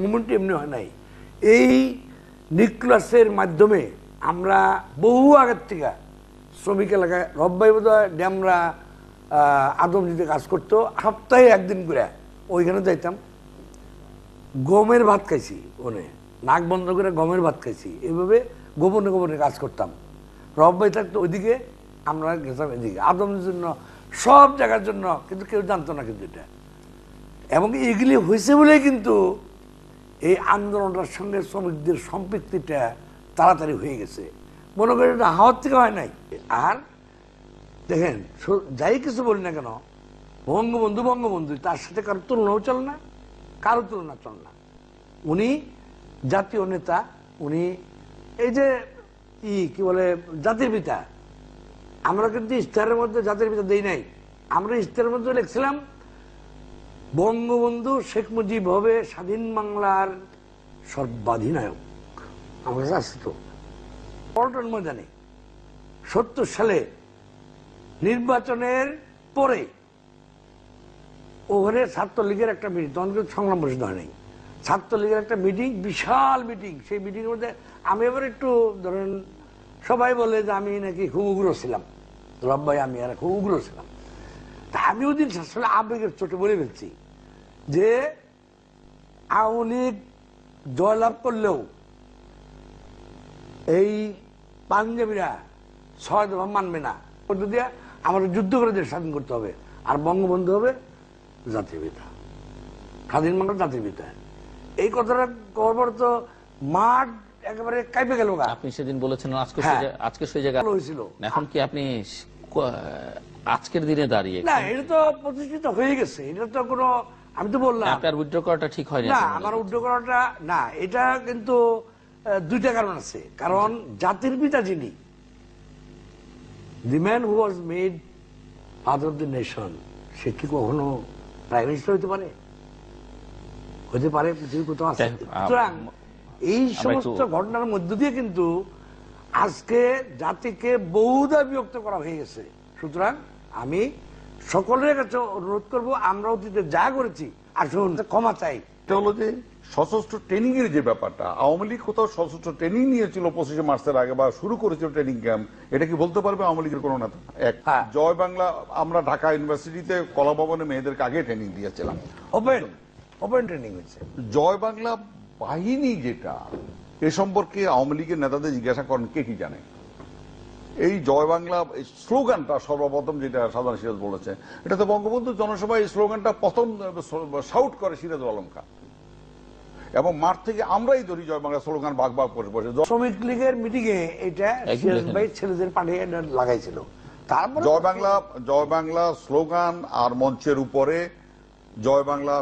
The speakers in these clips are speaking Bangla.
মুভমেন্ট এমনি হয় নাই। এই নিউক্লাসের মাধ্যমে আমরা বহু আগের থেকে শ্রমিক এলাকায় রব্বাই বোধ ড্যামরা আদমজিতে কাজ করতো। সপ্তাহে একদিন করে ওইখানে যাইতাম। গমের ভাত খাইছি ওনে নাক বন্ধ করে গমের ভাত খাইছি। এইভাবে গোপনে গোপনে কাজ করতাম। রব্বাই থাকতো ওইদিকে, আমরা গেছিলাম এদিকে। আদমের জন্য, সব জায়গার জন্য, কিন্তু কেউ জানতো না কিন্তু এটা। এবং এগুলি হয়েছে বলেই কিন্তু এই আন্দোলনটার সঙ্গে শ্রমিকদের সম্পৃক্তিটা তাড়াতাড়ি হয়ে গেছে। মনে করি এটা হাওয়ার থেকে হয় নাই। আর দেখেন যাই কিছু বলি না কেন, বঙ্গবন্ধু বঙ্গবন্ধু, তার সাথে কারও তুলনাও চল না, কারও তুলনা চলে না। উনি জাতীয় নেতা, উনি এই যে ই, কি বলে, জাতির পিতা। আমরা কিন্তু ইশতেহারের মধ্যে জাতির পিতা দেই নাই। আমরা ইশতেহারের মধ্যে লিখছিলাম বঙ্গবন্ধু শেখ মুজিব হবে স্বাধীন বাংলার সর্বাধিনায়ক। আমার কাছে তো। পল্টন ময়দানে সত্তর সালে নির্বাচনের পরে ওখানে ছাত্রলীগের একটা মিটিং তখন কিন্তু সংগ্রাম পরিষদ হয় ছাত্রলীগের একটা মিটিং বিশাল মিটিং সেই মিটিংয়ের মধ্যে আমি এবার একটু ধরেন, সবাই বলে যে আমি নাকি খুব উগ্র ছিলাম। রব্বাই আমি আর খুব উগ্র ছিলাম। তা আমি ওদিন আসলে আবেগের চোটে বলে ফেলছি। যে আওয়ামী লীগ জয়লাভ করলেও এই পাঞ্জাবিরা ছয় দফা মানবে না। দিয়ে আমাদের যুদ্ধ করে দেশ স্বাধীন করতে হবে আর বঙ্গবন্ধু হবে জাতীয় পিতা। স্বাধীন বাংলা জাতীয় পিতা। এই কথাটা কবার তো মাঠ একেবারে কাইপে গেল আপনি সেদিন বলেছেন আজকে হ্যাঁ। আজকে সেই জায়গা হয়েছিল। এখন কি আপনি আজকের দিনে দাঁড়িয়ে না এটা তো প্রতিষ্ঠিত হয়ে গেছে। এটা তো কোনো আমি তো বললাম। আপনার উইথড্র করাটা ঠিক হয়নি না আমার। উদ্যোগ করাটা না এটা কিন্তু দুইটা কারণ আছে। কারণ জাতির পিতা যিনি the man who was made father of the nation সে কি কখনো প্রাইম মিনিস্টার হতে পারে? হতে পারে পৃথিবীর কোথাও আছে। সুতরাং এই সমস্ত ঘটনার মধ্য দিয়ে কিন্তু আজকে জাতিকে বহুদা বিরক্ত করা হয়ে গেছে। সুতরাং আমি সকলের কাছে অনুরোধ করব আমরা অতীতে যা করেছি আসুন ক্ষমা চাই। এটা হলো যে সশস্ত্র ট্রেনিং এর যে ব্যাপারটা আওয়ামী লীগ কোথাও সশস্ত্র ট্রেনিং নিয়েছিল পঁচিশে মার্চের আগে বা শুরু করেছিল ট্রেনিং ক্যাম্প এটা কি বলতে পারবে আওয়ামী লীগের কোনো নেতা? এক হ্যাঁ। জয় বাংলা আমরা ঢাকা ইউনিভার্সিটিতে কলা ভবনে মেয়েদেরকে আগে ট্রেনিং দিয়েছিলাম। ওপেন ওপেন ট্রেনিং হয়েছে। জয় বাংলা বাহিনী যেটা এ সম্পর্কে আওয়ামী লীগের নেতাদের জিজ্ঞাসা করেন কে কি জানে? এই জয় বাংলা স্লোগানটা সর্বপ্রথম যেটা সাধারণ সিরাজ বলেছে এটা তো বঙ্গবন্ধু জনসভায় এই স্লোগানটা প্রথম শাউট করে সিরাজুল আলম খান এবং মাঠ থেকে আমরাই ধরি জয় বাংলা স্লোগান বাঘ বাঘ করে বসে। শ্রমিক লীগের মিটিং এ এটা সিরাজ ভাই ছেলেদের পাঠিয়ে লাগাইছিল। তারপরে জয় বাংলা জয় বাংলা স্লোগান আর মঞ্চের উপরে জয় বাংলা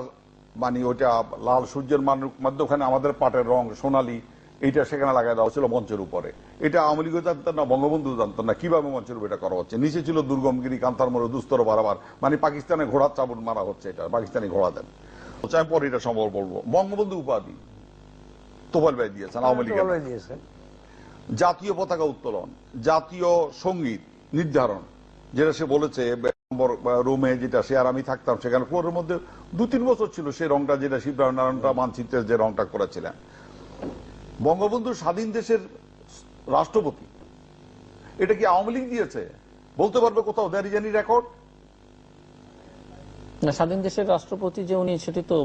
মানে ওইটা লাল সূর্যের মধ্যখানে আমাদের পাটের রং সোনালী। এইটা সেখানে লাগাই দেওয়া ছিল মঞ্চের উপরে। এটা আওয়ামী লীগও জানতেন না বঙ্গবন্ধু জানতেন না কীভাবে মঞ্চের উপরে এটা করা হচ্ছে? নিচে ছিল দুর্গমগিরি কান্তার মরে দুস্তর বারাবার মানে পাকিস্তানে ঘোড়ার চাবুক মারা হচ্ছে এটা পাকিস্তানি ঘোড়া দেন। চাই পরে এটা সম্ভব বলব। বঙ্গবন্ধু উপাধি তোফাল ভাই দিয়েছেন আওয়ামী লীগের। বলে জাতীয় পতাকা উত্তোলন জাতীয় সংগীত নির্ধারণ যেটা সে বলেছে নম্বর রুমে যেটা সে আর আমি থাকতাম সেখানে ফ্লোরের মধ্যে দু তিন বছর ছিল সেই রংটা যেটা শিবনারায়ণটা মানচিত্রের যে রংটা করেছিলেন। বঙ্গবন্ধু স্বাধীন দেশের রাষ্ট্রপতি। এটা কি আওয়ামী লীগ দিয়েছে? বলতে পারবে কোথাও দ্যার ইজ রেকর্ড? না, স্বাধীন দেশের রাষ্ট্রপতি যে উনি সেটি তো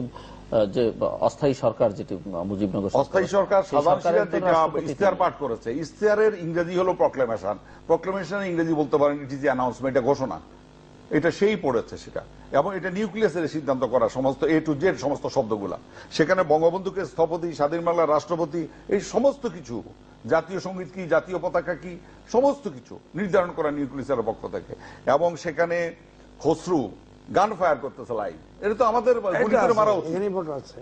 যে অস্থায়ী সরকার যেটি মুজিবনগর অস্থায়ী সরকার সাধারণ যেটা রাষ্ট্রপতি পাঠ করেছে। ইশতেহারের ইংরেজি হলো প্রক্লেমেশন প্রক্লেমেশন ইংরেজি বলতে পারেন ইট ইজ অ্যানাউন্সমেন্ট ঘোষণা। এটা সেই পড়েছে সেটা। এবং এটা নিউক্লিয়াসের সিদ্ধান্ত করা সমস্ত এ টু জেড সমস্ত শব্দগুলা। সেখানে বঙ্গবন্ধুকে স্থপতি স্বাধীন বাংলার রাষ্ট্রপতি এই সমস্ত কিছু জাতীয় সংগীত কি জাতীয় পতাকা কি সমস্ত কিছু নির্ধারণ করা নিউক্লিয়াসের পক্ষ থেকে। এবং সেখানে খসরু গান ফায়ার করতেছে লাইভ এটা তো আমাদের মারা আছে।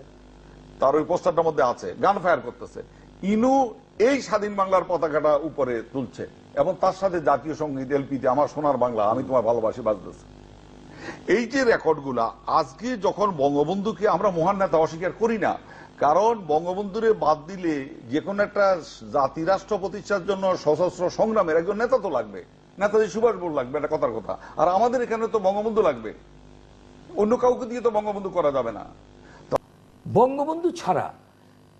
তার ওই পোস্টারটার মধ্যে আছে গান ফায়ার করতেছে। ইনু এই স্বাধীন বাংলার পতাকাটা উপরে তুলছে। এবং তার সাথে জাতীয় সংগীত, এলপিতে আমার সোনার বাংলা, আমি তোমার ভালোবাসি বাজতেছে এই যে রেকর্ডগুলা, আজকে যখন বঙ্গবন্ধুকে আমরা মহান নেতা অস্বীকার করি না, কারণ বঙ্গবন্ধুরে বাদ দিলে যে কোনো একটা জাতি রাষ্ট্র প্রতিষ্ঠার জন্য সশস্ত্র সংগ্রামের একজন নেতা তো লাগবে। নেতাজি সুভাষ বোস লাগবে এটা কথার কথা। আর আমাদের এখানে তো বঙ্গবন্ধু লাগবে। অন্য কাউকে দিয়ে তো বঙ্গবন্ধু করা যাবে না। বঙ্গবন্ধু ছাড়া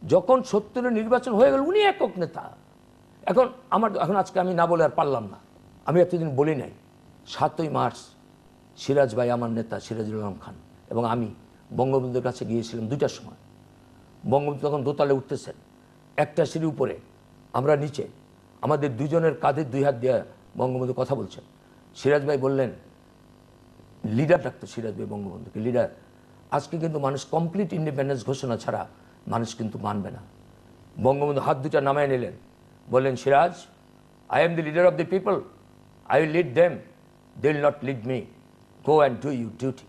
যখন সত্তরের নির্বাচন হয়ে গেল, উনি একক নেতা। এখন আমার, এখন আজকে আমি না বলে আর পারলাম না। আমি এতদিন বলি নাই, সাতই মার্চ সিরাজ ভাই আমার নেতা সিরাজুল আলম খান এবং আমি বঙ্গবন্ধুর কাছে গিয়েছিলাম দুইটার সময়। বঙ্গবন্ধু তখন দোতলে উঠতেছেন, একটা সিঁড়ি উপরে, আমরা নিচে, আমাদের দুজনের কাঁধে দুই হাত দিয়ে বঙ্গবন্ধু কথা বলছেন। সিরাজ ভাই বললেন লিডার ডাকতো সিরাজ ভাই বঙ্গবন্ধুকে লিডার আজকে কিন্তু মানুষ কমপ্লিট ইন্ডিপেন্ডেন্স ঘোষণা ছাড়া মানুষ কিন্তু মানবে না। বঙ্গবন্ধু হাত দুটা নামায় নিলেন বললেন, Siraj I am the leader of the people I will lead them they will not lead me go and do you duty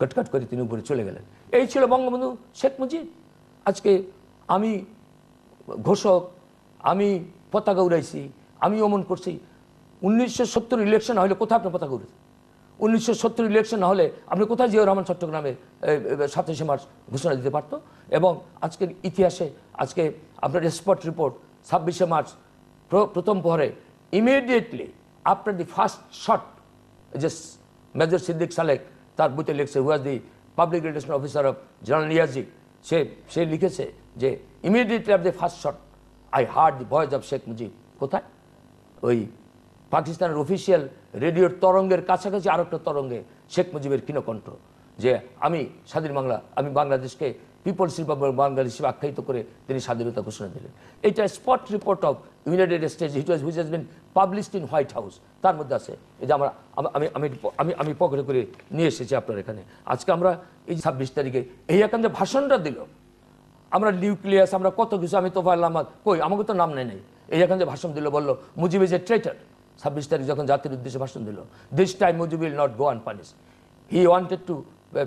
কটকট করে তিনি উপরে চলে গেলেন। এই ছিল বঙ্গবন্ধু শেখ মুজিব। আজকে আমি ঘোষক, আমি পতাকা উড়াইছি, আমি অমন করছি। উনিশশো সত্তর ইলেকশন হলে কোথায় আপনার পতাকা উড়েছে? উনিশশো সত্তর ইলেকশন হলে আপনি কোথায় জিয়াউর রহমান চট্টগ্রামে সাতাশে মার্চ ঘোষণা দিতে পারতো? এবং আজকের ইতিহাসে, আজকে আপনার স্পট রিপোর্ট ছাব্বিশে মার্চ, প্র- প্রথম পহরে immediately after the first shot যে মেজর সিদ্দিক সালেক তার বইতে লিখছে was the public relation officer of general Niazi সে সে লিখেছে যে immediately of the first shot I heard the voice of Sheikh Mujib কোথায়? ওই পাকিস্তানের অফিসিয়াল রেডিওর তরঙ্গের কাছাকাছি আরেকটা তরঙ্গে শেখ মুজিবের কিনকণ্ঠ যে আমি স্বাধীন বাংলা, আমি বাংলাদেশকে পিপলস রিপাবলিক বাংলাদেশ হিসেবে আখ্যায়িত করে তিনি স্বাধীনতা ঘোষণা দিলেন এটা spot report of United States it was which has been published in White House তার মধ্যে আছে এই যে আমরা আমি আমি আমি আমি পকেটে করে নিয়ে এসেছি আপনার এখানে আজকে আমরা এই ছাব্বিশ তারিখে এই এখন যে ভাষণটা দিল। আমরা নিউক্লিয়াস আমরা কত কিছু আমি তোফায়ল আহমদ কই, আমাকে তো নাম নেই নাই। এই এখন যে ভাষণ দিল, বলল, মুজিব ইজ এ ট্রেটার ছাব্বিশ তারিখ যখন জাতির উদ্দেশ্যে ভাষণ দিল। This time Mujib will not go unpunished he wanted to